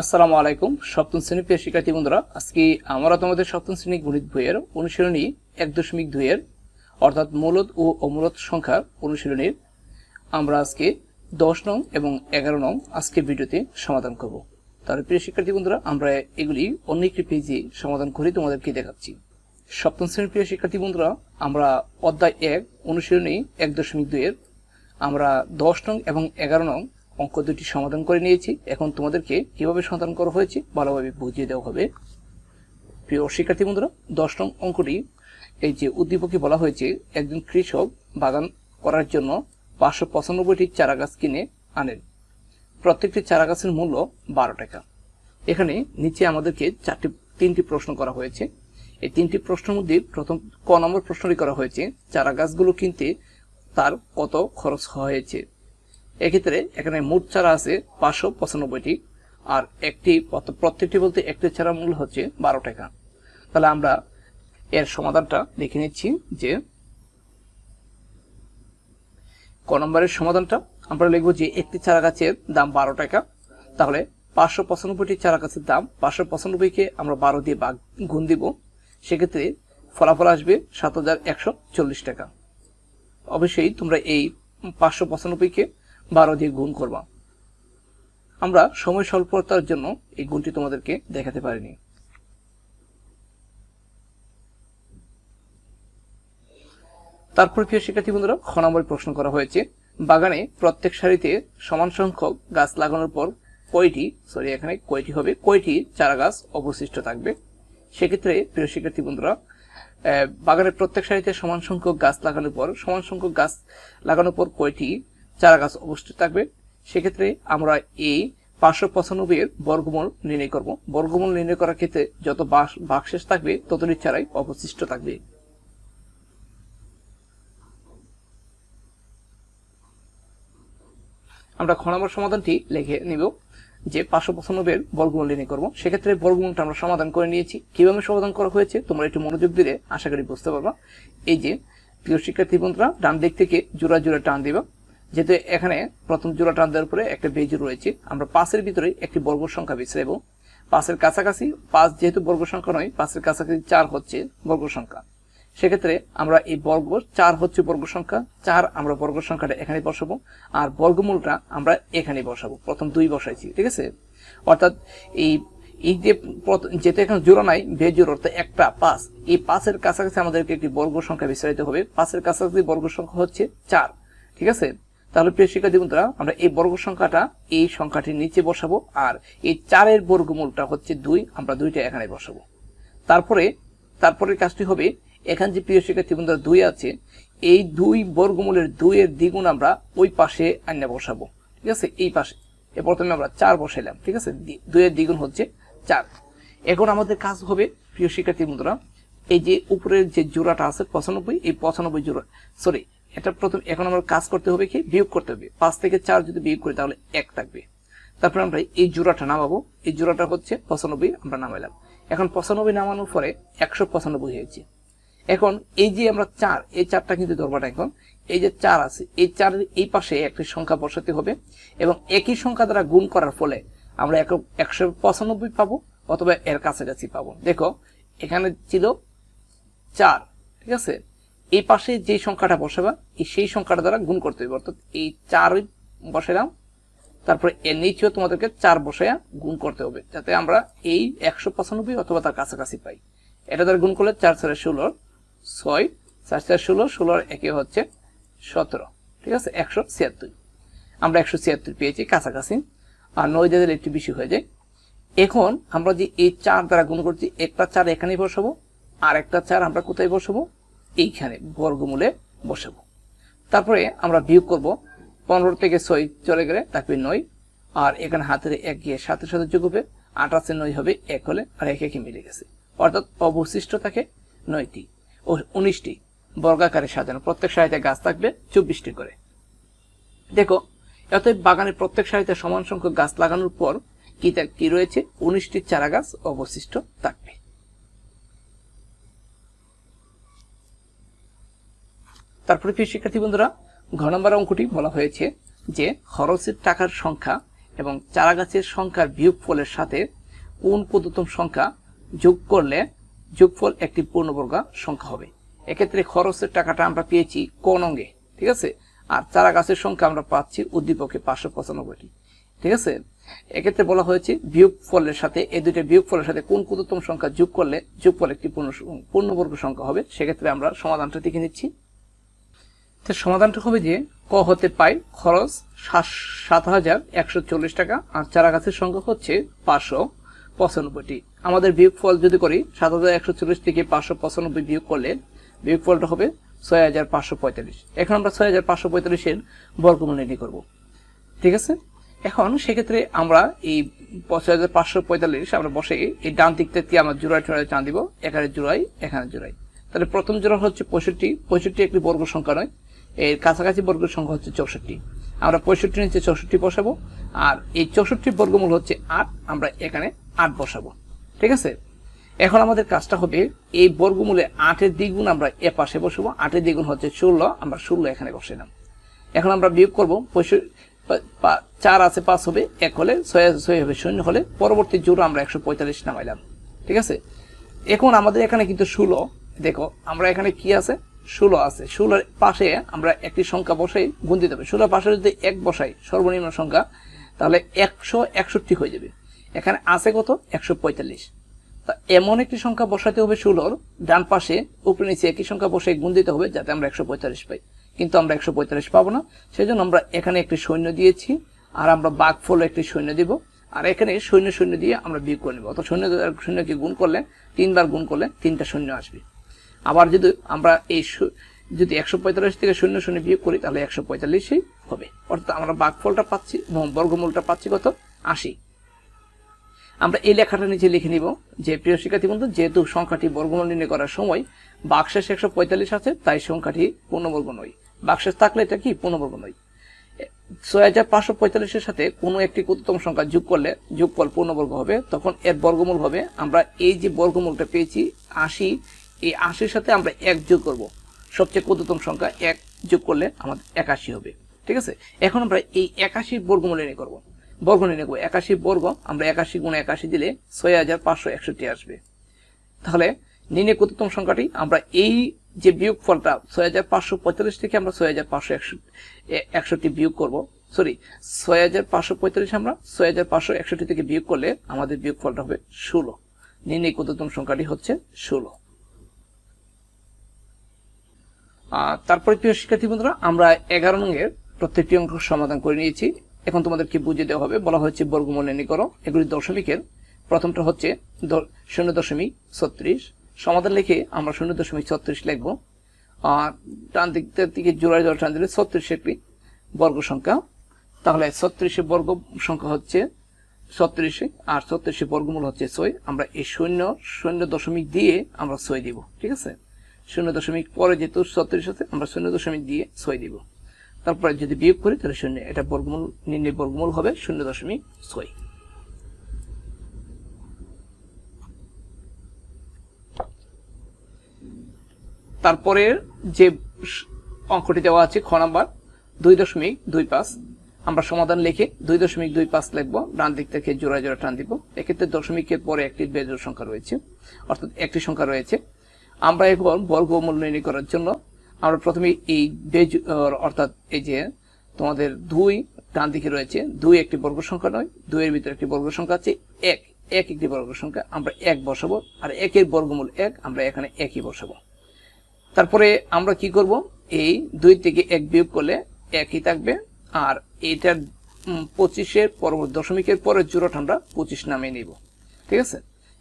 আসসালামু আলাইকুম, সপ্তম শ্রেণি প্রিয় শিক্ষার্থী বন্ধুরা। আজকে আমরা তোমাদের সপ্তম শ্রেণি গণিত বইয়ের অনুশীলনী এক দশমিক দুইয়ের, অর্থাৎ মূলত ও অমূলত সংখ্যার অনুশীলনীর আমরা আজকে দশ নং এবং এগারো নং আজকে ভিডিওতে সমাধান করব। তাহলে প্রিয় শিক্ষার্থী বন্ধুরা, আমরা এগুলি অন্য একটি পেজে সমাধান করে তোমাদেরকে দেখাচ্ছি। সপ্তম শ্রেণির প্রিয় শিক্ষার্থী বন্ধুরা, আমরা অধ্যায় এক, অনুশীলনী এক দশমিক দুইয়ের, আমরা দশ নং এবং এগারো নং অঙ্ক দুটি সমাধান করে নিয়েছি। এখন তোমাদেরকে কীভাবে সমাধান করা হয়েছে ভালোভাবে বুঝিয়ে দেওয়া হবে। প্রিয় শিক্ষার্থী বন্ধুরা, দশ নং অঙ্কটি এই যে উদ্দীপকে বলা হয়েছে, একজন কৃষক বাগান করার জন্য পাঁচশো পঁচানব্বইটি চারা গাছ কিনে আনেন। প্রত্যেকটি চারা গাছের মূল্য বারো টাকা। এখানে নিচে আমাদেরকে চারটি, তিনটি প্রশ্ন করা হয়েছে। এই তিনটি প্রশ্নের মধ্যে প্রথম ক নম্বর প্রশ্নটি করা হয়েছে চারা গাছগুলো কিনতে তার কত খরচ হয়েছে? এক্ষেত্রে এখানে মোট চারা আছে পাঁচশো পঁচানব্বইটি, আর একটি প্রত্যেকটি বলতে একটি চারা মূল্য হচ্ছে বারো টাকা। তাহলে আমরা এর সমাধানটা দেখে নিচ্ছি যে ক নম্বরের সমাধানটা আমরা লিখব যে একটি চারা গাছের দাম বারো টাকা। তাহলে পাঁচশো পঁচানব্বইটি চারা গাছের দাম পাঁচশো পঁচানব্বইকে আমরা বারো দিয়ে বাঘ গুণ দিব। সেক্ষেত্রে ফলাফল আসবে সাত হাজার একশো চল্লিশ টাকা। অবশ্যই তোমরা এই পাঁচশো পঁচানব্বইকে বারো দিয়ে গুণ করবা। আমরা সময় স্বল্পতার জন্য এই গুণটি তোমাদেরকে দেখাতে পারিনি। তারপর প্রিয় শিক্ষার্থী বন্ধুরা, খ নম্বরে প্রশ্ন করা হয়েছে, বাগানে প্রত্যেক সারিতে সমান সংখ্যক গাছ লাগানোর পর কয়টি সরি এখানে কয়টি হবে, কয়টি চারা গাছ অবশিষ্ট থাকবে? সেক্ষেত্রে প্রিয় শিক্ষার্থী বন্ধুরা বাগানের প্রত্যেক সারিতে সমান সংখ্যক গাছ লাগানোর পর, সমান সংখ্যক গাছ লাগানোর পর কয়টি চারা গাছ অবশিষ্ট থাকবে। সেক্ষেত্রে আমরা এই পাঁচশো পঁচানব্বই এর বর্গমূল নির্ণয় করব। বর্গমূল নির্ণয় করার ক্ষেত্রে যত বাক্সেস থাকবে, ততটি চারাই অবশিষ্ট থাকবে। আমরা খ সমাধানটি লিখে নিব, যে পাঁচশো পঁচানব্বই বর্গমূল নির্ণয় করব। সেক্ষেত্রে বর্গমূলটা আমরা সমাধান করে নিয়েছি। কীভাবে সমাধান করা হয়েছে, তোমরা একটু মনোযোগ দিলে আশা করি বুঝতে পারবা। এই যে, প্রিয় শিক্ষার্থী বন্ধুরা, ডান দিক থেকে জোড়া জোড়া টান দিবা। যেহেতু এখানে প্রথম জোড়া টান দেওয়ার পরে একটা বেজু রয়েছে, আমরা পাঁচের ভিতরে একটি বর্গ সংখ্যা বেছে নেব। পাঁচের কাছাকাছি পাঁচ যেহেতু বর্গ সংখ্যা নয়, পাঁচের কাছাকাছি চার হচ্ছে বর্গ সংখ্যা। সেক্ষেত্রে আমরা এই বর্গ, চার হচ্ছে বর্গ সংখ্যা, চার আমরা বর্গ সংখ্যাটা এখানে বসাবো, আর বর্গমূলটা আমরা এখানে বসাবো। প্রথম দুই বসাইছি, ঠিক আছে? অর্থাৎ এই এই যে যেতে এখন জোড়া নাই বেজোর অর্থাৎ একটা পাঁচ, এই পাঁচের কাছাকাছি আমাদেরকে একটি বর্গ সংখ্যা বিস্তারিত হবে। পাঁচের কাছাকাছি বর্গ সংখ্যা হচ্ছে চার, ঠিক আছে? তাহলে প্রিয় শিক্ষার্থী বন্ধুরা, আমরা এই বর্গ সংখ্যাটা, এই সংখ্যাটির নিচে বসাবো, আর এই চারের বর্গমূলটা হচ্ছে দুই, আমরা দুইটা এখানে বসাবো। তারপরে, তারপরের কাজটি হবে, এখান যে প্রিয় শিক্ষার্থী বন্ধুরা দুই আছে, এই দুই বর্গমূলের দুইয়ের দ্বিগুণ আমরা ওই পাশে আন্না বসাবো, ঠিক আছে? এই পাশে। এ প্রথমে আমরা চার বসাইলাম, ঠিক আছে? দুইয়ের দ্বিগুণ হচ্ছে চার। এখন আমাদের কাজ হবে, প্রিয় শিক্ষার্থী বন্ধুরা, এই যে উপরের যে জোড়াটা আছে পঁচানব্বই, এই পঁচানব্বই জোড়া সরি এটা প্রথম এখন আমরা কাজ করতে হবে কি? বিয়োগ করতে হবে। পাঁচ থেকে চার যদি বিয়োগ করি তাহলে এক থাকবে। তারপরে আমরা এই জোড়াটা নামাবো। এই জোড়াটা হচ্ছে পঁচানব্বই, আমরা নামাইলাম। এখন পঁচানব্বই নামানোর পরে একশো পঁচানব্বই হয়েছে। এখন এই যে আমরা চার, এই চারটা কিন্তু ধরবাটা এখন। এই যে চার আছে, এই চারের এই পাশে একটি সংখ্যা বসাতে হবে এবং একই সংখ্যা দ্বারা গুণ করার ফলে আমরা এক একশো পঁচানব্বই পাবো অথবা এর কাছাকাছি পাবো। দেখো, এখানে ছিল চার, ঠিক আছে? এই পাশে যে সংখ্যাটা বসাবা সেই সংখ্যাটা দ্বারা গুণ করতে হবে। অর্থাৎ এই চার বসাইলাম, তারপরে এর নিচেও তোমাদেরকে চার বসাইয়া গুণ করতে হবে, যাতে আমরা এই একশো পঁচানব্বই অথবা তার কাছাকাছি পাই। এটা দ্বারা গুণ করলে চার চারে ষোলোর ছয়, চার চার ষোলো, ষোলোর একে হচ্ছে সতেরো। ঠিক আছে? একশো ছিয়াত্তর। আমরা একশো ছিয়াত্তর পেয়েছি কাছাকাছি, আর নয় দিলে একটু বেশি হয়ে যায়। এখন আমরা যে এই চার দ্বারা গুণ করছি, একটা চার এখানেই বসাবো আর একটা চার আমরা কোথায় বসাবো? এইখানে বর্গমূলে বসাবো। তারপরে আমরা বিয়োগ করব পনেরো থেকে ছয় চলে গেলে থাকবে নয়, আর এখানে হাতের এক গিয়ে সাথে সাথে যোগ হবে আঠাশে নয় হবে, এক হলে আর এক একে মিলে গেছে। অর্থাৎ অবশিষ্ট থাকে নয়টি ও উনিশটি বর্গাকারে সাজানো। প্রত্যেক সারিতে গাছ থাকবে চব্বিশটি করে। দেখো, অতএব বাগানে প্রত্যেক সারিতে সমান সংখ্যক গাছ লাগানোর পর কি কি রয়েছে? উনিশটি চারা গাছ অবশিষ্ট থাকবে। তারপরে প্রিয় শিক্ষার্থী বন্ধুরা, ঘ নম্বর অঙ্কটি বলা হয়েছে যে খরচের টাকার সংখ্যা এবং চারা গাছের সংখ্যার বিয়োগফলের সাথে কোন ক্ষুদ্রতম সংখ্যা যোগ করলে যোগফল একটি পূর্ণবর্গা সংখ্যা হবে। এক্ষেত্রে খরচের টাকাটা আমরা পেয়েছি কোন অঙ্গে, ঠিক আছে? আর চারা গাছের সংখ্যা আমরা পাচ্ছি উদ্দীপকে পাঁচশো পঁচানব্বইটি, ঠিক আছে? এক্ষেত্রে বলা হয়েছে বিয়োগ ফলের সাথে, এই দুইটা বিয়োগ ফলের সাথে কোন ক্ষুদ্রতম সংখ্যা যোগ করলে যোগফল একটি পূর্ণ পূর্ণবর্গ সংখ্যা হবে। সেক্ষেত্রে আমরা সমাধানটা দেখে নিচ্ছি। তো সমাধানটা হবে যে ক হতে পাই খরচ সাত হাজার একশো চল্লিশ টাকা, আর চারা গাছের সংখ্যা হচ্ছে পাঁচশো পঁচানব্বইটি। আমাদের বিয়োগ ফল যদি করি, সাত হাজার একশো চল্লিশ থেকে পাঁচশো পঁচানব্বই বিয়োগ করলে বিয়োগ ফলটা হবে ছয় হাজার পাঁচশো পঁয়তাল্লিশ। এখন আমরা ছয় হাজার পাঁচশো পঁয়তাল্লিশের বর্গমূল নির্ণয় করব। ঠিক আছে? এখন সেক্ষেত্রে আমরা এই ছয় হাজার পাঁচশো পঁয়তাল্লিশ আমরা বসে এই ডান দিক থেকে আমরা জোড়ায় টোড়ায় টান দিব এখানে জোড়াই এখানে জোড়াই। তাহলে প্রথম জোড়া হচ্ছে পঁয়ষট্টি পঁয়ষট্টি একটি বর্গ সংখ্যা নয়। এর কাছাকাছি বর্গের সংখ্যা হচ্ছে চৌষট্টি। আমরা পঁয়ষট্টি নিচে চৌষট্টি বসাবো, আর এই চৌষট্টি বর্গমূল হচ্ছে আট, আমরা এখানে আট বসাবো। ঠিক আছে? এখন আমাদের কাজটা হবে, এই বর্গমূলে আটের দ্বিগুণ আমরা এ পাশে বসবো, আটের দ্বিগুণ হচ্ছে ষোলো, আমরা ষোলো এখানে বসাইলাম এখন আমরা বিয়োগ করব চার আছে পাঁচ হবে, এক হলে ছয় ছয় হবে শূন্য হলে পরবর্তী জোর আমরা একশো পঁয়তাল্লিশ নামাইলাম। ঠিক আছে? এখন আমাদের এখানে কিন্তু ষোলো, দেখো, আমরা এখানে কি আছে? ষোলো আছে, ষোলোর পাশে আমরা একটি সংখ্যা বসাই, গুণ দিতে হবে। ষোলোর পাশে যদি এক বসাই, সর্বনিম্ন সংখ্যা, তাহলে একশো একষট্টি হয়ে যাবে। এখানে আছে কত? একশো পঁয়তাল্লিশ। তা এমন একটি সংখ্যা বসাতে হবে ষোলোর, ডান পাশে, উপরে নিচে একই সংখ্যা বসে গুণ দিতে হবে, যাতে আমরা একশো পঁয়তাল্লিশ পাই। কিন্তু আমরা একশো পঁয়তাল্লিশ পাবো না সেই জন্য আমরা এখানে একটি সৈন্য দিয়েছি, আর আমরা বাঘ ফল একটি সৈন্য দিব, আর এখানে সৈন্য সৈন্য দিয়ে আমরা বিয়োগ করে নেব। অত সৈন্য, সৈন্যকে গুণ করলে, তিনবার গুণ করলে তিনটা সৈন্য আসবে। আবার যদি আমরা এই যদি একশো পঁয়তাল্লিশ থেকে শূন্য শূন্য বিয়োগ করি, তাহলে একশো পঁয়তাল্লিশই হবে। অর্থাৎ আমরা বাঘফলটা পাচ্ছি বর্গমূলটা পাচ্ছি কত? আশি। আমরা এই লেখাটা নিচে লিখে নিব যে, প্রিয় শিক্ষার্থী বন্ধু, যেহেতু সংখ্যাটি বর্গমূল নির্ণয় করার সময় বাক্সেস একশো পঁয়তাল্লিশ আছে, তাই সংখ্যাটি পূর্ণবর্গ নয়। বাক্সেস থাকলে এটা কি? পূর্ণবর্গ নয়। ছয় হাজার পাঁচশো পঁয়তাল্লিশের সাথে কোনো একটি ক্ষুদ্রতম সংখ্যা যোগ করলে যোগফল পূর্ণবর্গ হবে, তখন এর বর্গমূল হবে। আমরা এই যে বর্গমূলটা পেয়েছি, আশি এই আশির সাথে আমরা এক যোগ করব। সবচেয়ে ক্ষুদ্রতম সংখ্যা এক যোগ করলে আমাদের একাশি হবে। ঠিক আছে? এখন আমরা এই একাশির বর্গমূল নির্ণয় করব। বর্গ নির্ণয় করব। একাশি বর্গ, আমরা একাশি গুণে একাশি দিলে ছয় হাজার পাঁচশো একষট্টি আসবে। তাহলে নির্ণয় ক্ষুদ্রতম সংখ্যাটি আমরা এই যে বিয়োগ ফলটা ছয় হাজার পাঁচশো পঁয়তাল্লিশ থেকে আমরা ছয় হাজার পাঁচশো একষট্টি বিয়োগ করব। সরি ছয় হাজার পাঁচশো পঁয়তাল্লিশ আমরা ছয় হাজার পাঁচশো একষট্টি থেকে বিয়োগ করলে আমাদের বিয়োগ ফলটা হবে ষোলো। নির্ণয় ক্ষুদ্রতম সংখ্যাটি হচ্ছে ষোলো। তারপরে প্রিয় শিক্ষার্থী বন্ধুরা, আমরা এগারো নঙ্গের প্রত্যেকটি অঙ্ক সমাধান করে নিয়েছি। এখন তোমাদেরকে বুঝিয়ে দেওয়া হবে, বলা হচ্ছে বর্গমূল নির্ণয় করো এগুলি দশমিকের। প্রথমটা হচ্ছে শূন্য দশমিক ছত্রিশ। সমাধান লিখে আমরা শূন্য দশমিক ছত্রিশ লিখব। আর টান দিক থেকে জোড়ায় জোড়া টান দিলে ছত্রিশ একটি বর্গ সংখ্যা। তাহলে ছত্রিশে বর্গ সংখ্যা হচ্ছে ছত্রিশে, আর ছত্রিশে বর্গমূল হচ্ছে ছয়। আমরা এই শূন্য শূন্য দশমিক দিয়ে আমরা ছয় দিব। ঠিক আছে? শূন্য দশমিক পরে যেহেতু ছত্রিশ আছে, আমরা শূন্য দশমিক দিয়ে ছয় দিব। তারপরে যদি বিয়োগ করি, তাহলে শূন্য, এটা বর্গমূল, নির্ণয় বর্গমূল হবে শূন্য দশমিক ছয়। তারপরে যে অঙ্কটি দেওয়া আছে, খ নাম্বার, দুই দশমিক দুই পাঁচ, আমরা সমাধান লিখে দুই দশমিক দুই পাঁচ লিখব, ডান দিক থেকে জোড়া জোড়া টান দিব। এক্ষেত্রে দশমিকের পরে একটি বেজোর সংখ্যা রয়েছে, অর্থাৎ একটি সংখ্যা রয়েছে। আমরা এখন বর্গমূল নির্ণয় করার জন্য আমরা প্রথমে এই বেজ অর্থাৎ এই যে তোমাদের দুই ডান দিকে রয়েছে, দুই একটি বর্গ সংখ্যা নয়, দুইয়ের ভিতরে একটি বর্গ সংখ্যা আছে, এক এক একটি বর্গ সংখ্যা, আমরা এক বসাবো, আর একের বর্গমূল এক, আমরা এখানে একই বসাবো। তারপরে আমরা কি করব? এই দুই থেকে এক বিয়োগ করলে একই থাকবে, আর এইটার পঁচিশের পরবর্তী দশমিকের পরের জোড়াটা আমরা পঁচিশ নামে নিব। ঠিক আছে?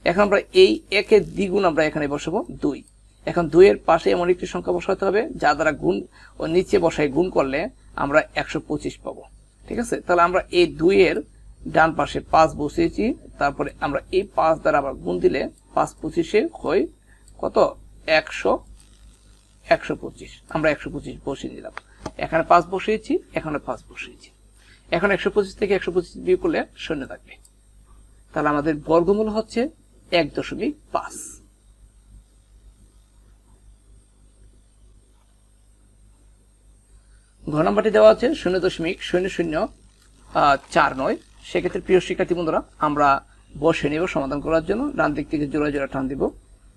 এখন আমরা এই একের দ্বিগুণ আমরা এখানে বসাবো দুই। এখন দুইয়ের পাশে এমন একটি সংখ্যা বসাতে হবে, যা দ্বারা গুণ ও নিচে বসায় গুণ করলে আমরা একশো পঁচিশ পাবো। ঠিক আছে? তাহলে আমরা এই দুইয়ের ডান পাশে পাঁচ বসিয়েছি, তারপরে আমরা এই পাঁচ দ্বারা আবার গুণ দিলে পাঁচ পঁচিশে হয় কত? একশো একশো পঁচিশ। আমরা একশো পঁচিশ বসিয়ে দিলাম এখানে পাঁচ বসিয়েছি, এখানে পাঁচ বসিয়েছি। এখন একশো পঁচিশ থেকে একশো পঁচিশ বিয়ে করলে শূন্য থাকবে। তাহলে আমাদের বর্গমূল হচ্ছে এক দশমিক পাঁচ। ঘ নম্বরটি দেওয়া আছে শূন্য দশমিক শূন্য শূন্য চার নয়। সেক্ষেত্রে প্রিয় শিক্ষার্থী বন্ধুরা, আমরা বসে নেব সমাধান করার জন্য। ডান দিক থেকে জোড়া জোড়া টান দিব,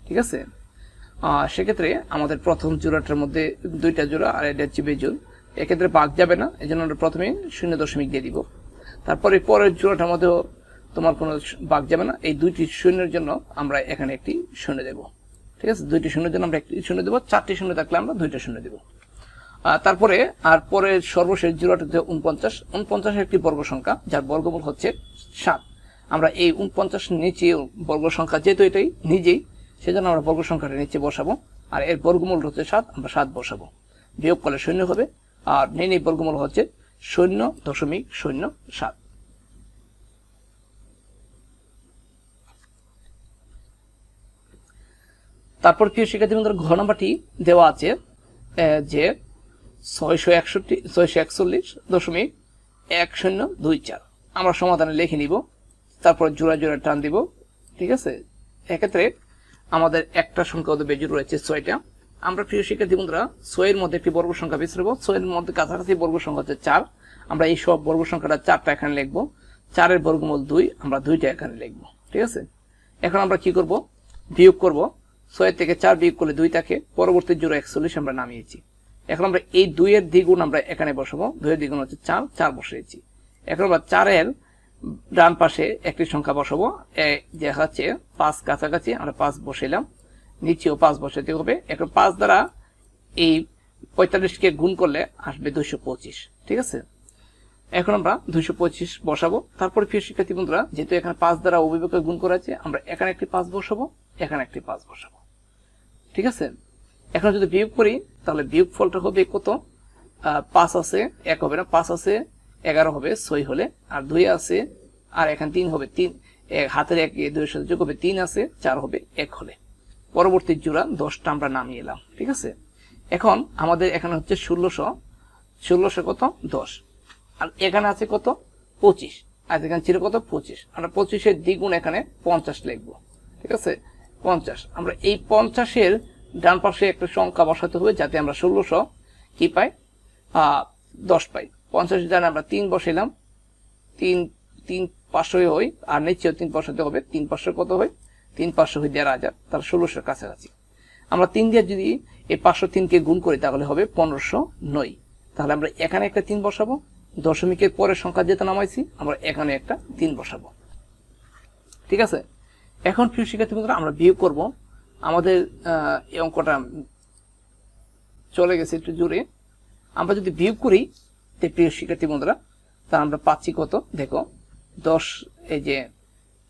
ঠিক আছে? সেক্ষেত্রে আমাদের প্রথম জোড়াটার মধ্যে দুইটা জোড়া আর এটা হচ্ছে বেজুন এক্ষেত্রে বাঘ যাবে না এই জন্য আমরা প্রথমে শূন্য দশমিক দিয়ে দিব। তারপরে পরের জোড়াটার মধ্যেও তোমার কোনো বাঘ যাবে না। এই দুইটি শূন্যের জন্য আমরা এখানে একটি শূন্য দেব। ঠিক আছে? দুইটি শূন্যের জন্য আমরা একটি শূন্য দেবো। চারটি শূন্য থাকলে আমরা দুইটা শূন্য দেবো। তারপরে, আর পরে সর্বশেষ জিরোটা হচ্ছে উনপঞ্চাশ উনপঞ্চাশের একটি বর্গ সংখ্যা, যার বর্গমূল হচ্ছে সাত। আমরা এই উনপঞ্চাশ নিচে বর্গ সংখ্যা যেহেতু এটাই, নিজেই, সেজন্য আমরা বর্গ সংখ্যাটা নিচে বসাবো। আর এর বর্গমূল হচ্ছে সাত, আমরা সাত বসাবো। বিয়োগ করলে শূন্য হবে। আর নির্ণয় বর্গমূল হচ্ছে শূন্য দশমিক শূন্য সাত। তারপর প্রিয় শিক্ষার্থী বন্ধুরা দেওয়া আছে যে ছয়শো একষট্টি, ছয়শো একচল্লিশ দশমিক এক শূন্য দুই চার। আমরা সমাধানে লিখে নিব, তারপর জোড়া জোড়া টান দিব, ঠিক আছে? এক্ষেত্রে আমাদের একটা সংখ্যা ওদের বেজুর রয়েছে ছয়টা। আমরা প্রিয় শিক্ষার্থী বন্ধুরা, ছয়ের মধ্যে একটি বর্গ সংখ্যা বেছে ছয়ের মধ্যে কাছাকাছি বর্গ সংখ্যা হচ্ছে চার। আমরা এই সব বর্গ সংখ্যাটা চারটা এখানে লিখব। চারের বর্গমূল দুই, আমরা দুইটা এখানে লিখব, ঠিক আছে? এখন আমরা কি করব? বিয়োগ করব। ছয়ের থেকে চার বিয়োগ করলে দুই থাকে পরবর্তী জোড়া একচল্লিশ আমরা নামিয়েছি। এখন আমরা এই দুইয়ের দ্বিগুণ আমরা এখানে বসাবো। দুইয়ের দ্বিগুণ হচ্ছে চার চার বসিয়েছি। এখন আমরা চারের ডান পাশে একটি সংখ্যা বসাবো। দেখা যাচ্ছে পাঁচ কাছাকাছি, আমরা পাঁচ বসাইলাম। নিচেও পাঁচ বসাতে হবে। এখন পাঁচ দ্বারা এই পঁয়তাল্লিশকে গুণ করলে আসবে দুইশো পঁচিশ। ঠিক আছে? এখন আমরা দুইশো পঁচিশ বসাবো। তারপরে প্রিয় শিক্ষার্থী বন্ধুরা, যেহেতু এখানে পাঁচ দ্বারা অভিভাবকের গুণ করা আছে, আমরা এখানে একটি পাঁচ বসাবো, এখানে একটি পাঁচ বসাবো। ঠিক আছে? এখন যদি বিয়োগ করি, তাহলে বিয়োগ ফলটা হবে কত? পাঁচ আছে, এক হবে না, পাঁচ আছে, এগারো হবে, ছয় হলে আর দুই আছে, আর এখানে তিন হবে, তিন হাতের এক দুইয়ের সাথে যোগ হবে তিন আছে, চার হবে এক হলে। পরবর্তী জোড়া দশটা আমরা নামিয়ে এলাম, ঠিক আছে? এখন আমাদের এখানে হচ্ছে ষোলোশো ষোলোশো কত? দশ। আর এখানে আছে কত? পঁচিশ। আর এখানে ছিল কত? পঁচিশ। আমরা পঁচিশের দ্বিগুণ এখানে পঞ্চাশ লিখব, ঠিক আছে? পঞ্চাশ। আমরা এই পঞ্চাশের ডান পাশে একটা সংখ্যা বসাতে হবে যাতে আমরা ষোলোশো কি পাই? দশ পাই। পঞ্চাশ ডান আমরা তিন বসাইলাম। তিন তিন পাঁচশো হয়। আর নিচেও তিন বসাতে হবে। তিন পাঁচশো কত হয়? তিন পাঁচশো হয় দেড় হাজার। তার ষোলোশোর কাছাকাছি। আমরা তিন দিয়ে যদি এই পাঁচশো তিনকে গুণ করি, তাহলে হবে পনেরোশো নয়। তাহলে আমরা এখানে একটা তিন বসাবো। দশমিকের পরের সংখ্যা যেটা নামাইছি, আমরা এখানে একটা তিন বসাবো। ঠিক আছে? এখন প্রিয় শিক্ষার্থী বন্ধুরা, আমরা বিয়োগ করব। আমাদের এই অঙ্কটা চলে গেছে একটু জোরে। আমরা যদি বিয়োগ করি, তে প্রিয় শিক্ষার্থী বন্ধুরা তা আমরা পাচ্ছি কত? দেখো, দশ, এই যে,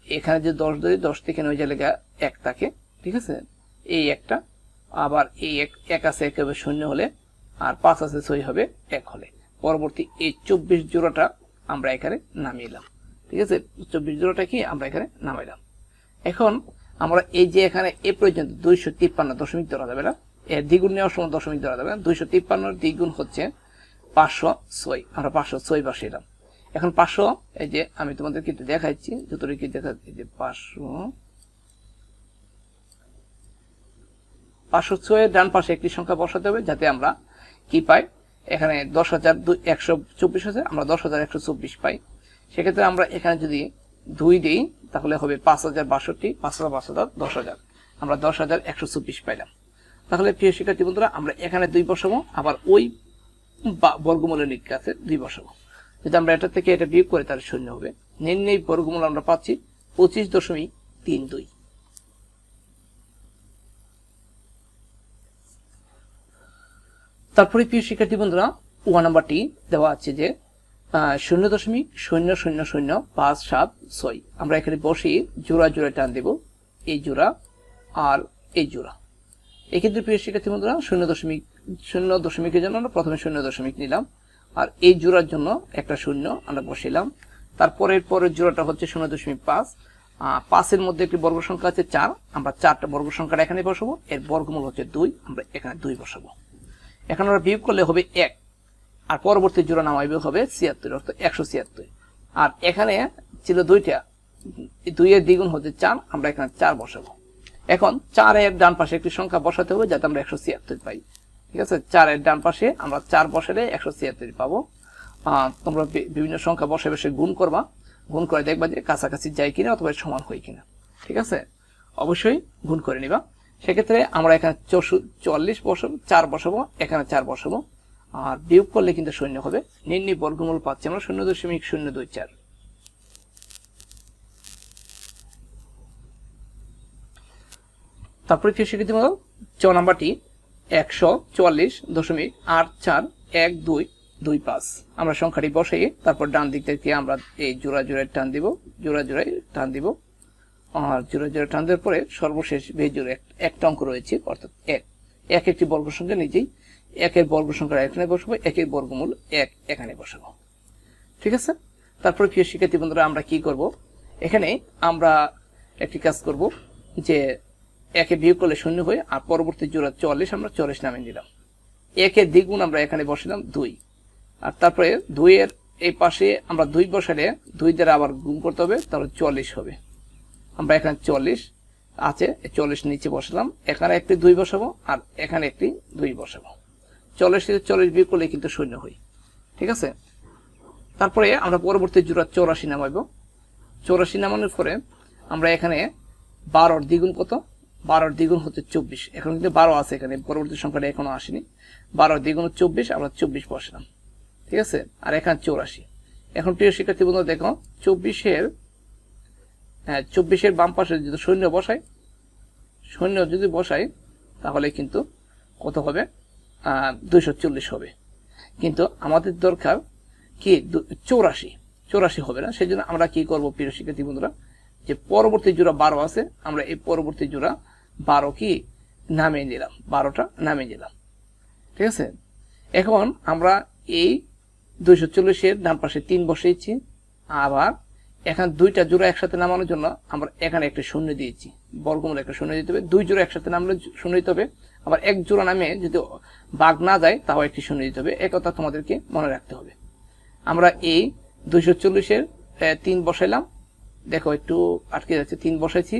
এখানে যে দশ ধরি, দশ থেকে ওই জায়গা এক থাকে, ঠিক আছে? এই একটা, আবার এই এক এক আছে এক হবে শূন্য হলে, আর পাঁচ আছে ছয় হবে এক হলে। পরবর্তী এই চব্বিশ জোড়াটা আমরা এখানে নামিয়ে ঠিক আছে? চব্বিশ জোড়াটা কি? আমরা এখানে নামাইলাম। এখন আমরা এই যে এখানে এ পর্যন্ত দুইশো তিপ্পান্ন দশমিক ধরা যাবে না। এর দ্বিগুণ নেওয়ার সময় দশমিক ধরা যাবে না। দুইশো তিপ্পান্নর দ্বিগুণ হচ্ছে পাঁচশো ছয়। আমরা পাঁচশো ছয় বসাইলাম এখন পাঁচশো, এই যে আমি তোমাদের কিন্তু দেখাচ্ছি, যতটুকু দেখা এই যে পাঁচশো। পাঁচশো ছয়ের ডান পাশে একটি সংখ্যা বসাতে হবে, যাতে আমরা কি পাই? এখানে দশ হাজার দুই- একশো চব্বিশ হাজার আমরা দশ হাজার একশো চব্বিশ পাই। সেক্ষেত্রে আমরা এখানে যদি দুই দিই তাহলে হবে পাঁচ হাজার বাষট্টি, পাঁচ হাজার পাঁচ হাজার দশ হাজার। আমরা দশ হাজার একশো চব্বিশ পাইলাম। তাহলে প্রিয় শিক্ষার্থী বন্ধুরা, আমরা এখানে দুই বসাবো, আবার ওই বর্গমূলের নিক আছে দুই বসাবো। যদি আমরা এটা থেকে এটা বিয়োগ করি, তাহলে শূন্য হবে। নির্ণয় বর্গমূল আমরা পাচ্ছি পঁচিশ দশমিক তিন দুই। তারপরে প্রিয় শিক্ষার্থী বন্ধুরা ওয়ান নাম্বারটি দেওয়া আছে যে শূন্য দশমিক শূন্য শূন্য শূন্য পাঁচ সাত ছয়। আমরা এখানে বসে জোড়া জোড়া টান দেব। এই জোড়া আর এই জোড়া। এক্ষেত্রে প্রিয় শিক্ষার্থী বন্ধুরা, শূন্য দশমিক শূন্য দশমিকের জন্য আমরা প্রথমে শূন্য দশমিক নিলাম আর এই জোড়ার জন্য একটা শূন্য আমরা বসিলাম। তারপরের পরের জোড়াটা হচ্ছে শূন্য দশমিক পাঁচ। পাঁচের মধ্যে একটি বর্গ সংখ্যা আছে চার। আমরা চারটা বর্গ সংখ্যাটা এখানে বসাবো। এর বর্গমূল হচ্ছে দুই। আমরা এখানে দুই বসাবো। এখন আমরা বিয়োগ করলে হবে এক। আর পরবর্তী জোড়া নামাইবে হবে ছিয়াত্তর, অর্থাৎ একশো ছিয়াত্তর। আর এখানে ছিল দুইটা। দুইয়ের দ্বিগুণ হচ্ছে চার আমরা এখানে চার বসাবো। এখন চারের ডান পাশে একটি সংখ্যা বসাতে হবে যাতে আমরা একশো ছিয়াত্তর পাই। ঠিক আছে? চারের ডান পাশে আমরা চার বসালে একশো ছিয়াত্তর পাবো। তোমরা বিভিন্ন সংখ্যা বসে বসে গুণ করবা। গুণ করে দেখবা যে কাছাকাছি যায় কিনা অথবা সমান হয় কিনা। ঠিক আছে? অবশ্যই গুণ করে নিবা। সেক্ষেত্রে আমরা এখানে চুয়াল্লিশ বসাবো, চার বসাবো, এখানে চার বসাবো। আর বিয়োগ করলে কিন্তু শূন্য হবে। নির্ণয় বর্গমূল পাচ্ছি আমরা শূন্য দশমিক শূন্য দুই চার। তারপরে কি স্বীকৃতি মতো চ নাম্বারটি একশো চুয়াল্লিশ দশমিক আট চার এক দুই দুই পাঁচ। আমরা সংখ্যাটি বসাই, তারপর ডান দিক থেকে আমরা এই জোড়া জোড়ায় টান দিব, জোড়া জোড়ায় টান দিব। আর জোড়া জোড়া টান দেওয়ার পরে সর্বশেষ বেজোড়ে একটা অঙ্ক রয়েছে, অর্থাৎ এক। এক একটি বর্গ সংখ্যা নিজেই একের বর্গ সংখ্যা এখানে বসাবো একের বর্গমূল এক এখানে বসাবো। ঠিক আছে? তারপরে প্রিয় শিক্ষার্থী বন্ধুরা, আমরা কি করব? এখানে আমরা একটি কাজ করব যে একে বিয়োগ করলে শূন্য হয়ে, আর পরবর্তী জোড়া চল্লিশ আমরা চল্লিশ নামে নিলাম। একের দ্বিগুণ আমরা এখানে বসালাম দুই। আর তারপরে দুইয়ের এই পাশে আমরা দুই বসালে দুই দ্বারা আবার গুণ করতে হবে, তাহলে চল্লিশ হবে। আমরা এখানে চল্লিশ আছে চল্লিশ নিচে বসালাম, এখানে একটি দুই বসাবো, আর এখানে একটি দুই বসাবো। চল্লিশ থেকে চল্লিশ বিয়োগ করলে কিন্তু শূন্য হই ঠিক আছে? তারপরে আমরা পরবর্তী জোড়া চৌরাশি নামাইব। চৌরাশি নামানোর পরে আমরা এখানে বারোর দ্বিগুণ কত? বারোর দ্বিগুণ হচ্ছে চব্বিশ। এখন কিন্তু বারো আছে এখানে, পরবর্তী সংখ্যাটা এখনও আসেনি। বারোর দ্বিগুণ চব্বিশ, আমরা চব্বিশ বসলাম। ঠিক আছে? আর এখানে চৌরাশি। এখন প্রিয় শিক্ষার্থী বন্ধু দেখো, চব্বিশের হ্যাঁ চব্বিশের বাম পাশে যদি সৈন্য বসাই সৈন্য যদি বসাই, তাহলে কিন্তু কত হবে? দুইশো চল্লিশ হবে। কিন্তু আমাদের দরকার কি চৌরাশি। চৌরাশি হবে না। সেই জন্য আমরা কি করব, প্রিয় শিক্ষার্থী বন্ধুরা? যে পরবর্তী জোড়া বারো আছে, আমরা এই পরবর্তী জোড়া বারো কি নামিয়ে নিলাম। বারোটা নামিয়ে নিলাম। ঠিক আছে? এখন আমরা এই দুইশো চল্লিশের ডান পাশে তিন বসিয়েছি। আবার এখানে দুইটা জোড়া একসাথে নামানোর জন্য আমরা এখানে একটা শূন্য দিয়েছি। বর্গমূল একটা শূন্য দিতে হবে। দুই জোড়া একসাথে নামলে শূন্য দিতে হবে। আবার এক জোড়া নামে যদি বাঘ না যায়, তাও একটি শূন্য দিতে হবে। একথা তোমাদেরকে মনে রাখতে হবে। আমরা এই দুইশো চল্লিশের তিন বসাইলাম। দেখো, একটু আটকে যাচ্ছে। তিন বসাইছি,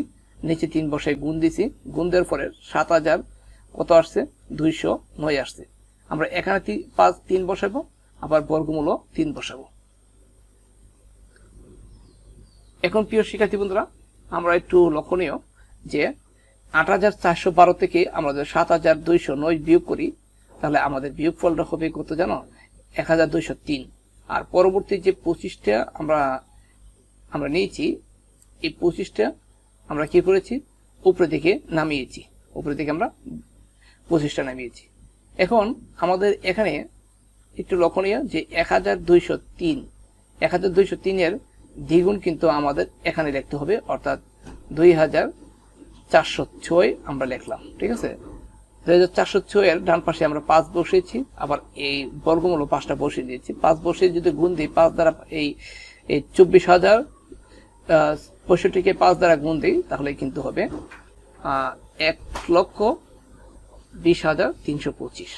নিচে তিন বসাই গুণ দিছি। গুণ দেওয়ার পরে সাত হাজার কত আসছে? দুইশো নয় আসছে। আমরা এখানে পাঁচ, তিন বসাবো, আবার বর্গমূলও তিন বসাবো। এখন প্রিয় শিক্ষার্থী বন্ধুরা, আমরা একটু লক্ষণীয় যে আট হাজার চারশো বারো থেকে আমাদের সাত হাজার দুইশো নয় বিয়োগ করি, তাহলে আমাদের বিয়োগ ফলটা হবে কত জানো? এক হাজার দুইশো তিন। আর পরবর্তী যে পঁচিশটা আমরা আমরা নিয়েছি, এই পঁচিশটা আমরা কি করেছি? উপরে দিকে নামিয়েছি। উপরে দিকে আমরা পঁচিশটা নামিয়েছি। এখন আমাদের এখানে একটু লক্ষণীয় যে এক হাজার দুইশো তিন, এক হাজার দুইশো তিনের দ্বিগুণ কিন্তু আমাদের এখানে লিখতে হবে, অর্থাৎ দুই হাজার চারশো ছয় আমরা লিখলাম, ঠিক আছে? দুই হাজার চারশো ছয়ের ডান পাশে আমরা পাঁচ বসিয়েছি, আবার এই বর্গমূল পাঁচটা বসিয়ে দিয়েছি। পাঁচ বসিয়ে যদি গুণ দিই, পাঁচ দ্বারা এই এই চব্বিশ হাজার পঁয়ষট্টিকে পাঁচ দ্বারা গুণ দিই তাহলে কিন্তু হবে এক লক্ষ বিশ হাজার তিনশো পঁচিশ।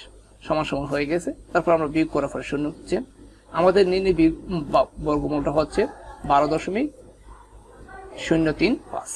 সমান সমান হয়ে গেছে। তারপর আমরা বিয়োগ করার পরে শূন্য হচ্ছে। আমাদের নির্ণয় বর্গমূলটা হচ্ছে বারো দশমিক শূন্য তিন পাঁচ।